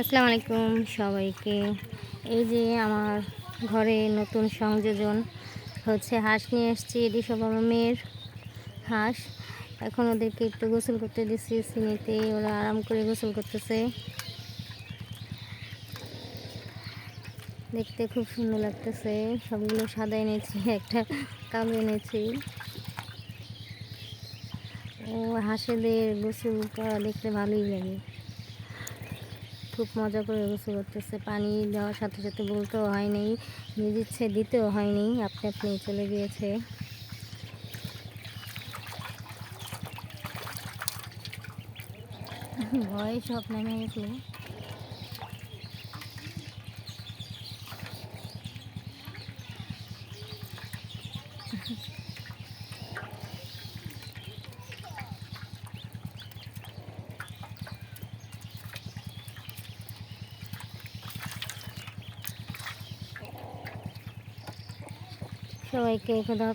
আসসালামু আলাইকুম সবাইকে। এই যে আমার ঘরে নতুন সংযোজন হচ্ছে, হাঁস নিয়ে এসেছি, এটি সব আমার মেয়ের হাঁস। এখন ওদেরকে একটু গোসল করতে দিচ্ছি সিনিতে ওরা আরাম করে গোসল করতেছে। দেখতে খুব সুন্দর লাগতেছে, সবগুলো সাদা এনেছি, একটা কালো এনেছি। ও হাঁসেদের গোসল করা দেখতে ভালোই লাগে। খুব মজা করে গোসল করতেছে। পানি দেওয়ার সাথে সাথে বলতেও হয়নি নিজ ইচ্ছে দিতেও হয়নি আপনি আপনি চলে গিয়েছে। ভয় সব নেমে গেছে। সবাইকে খোদা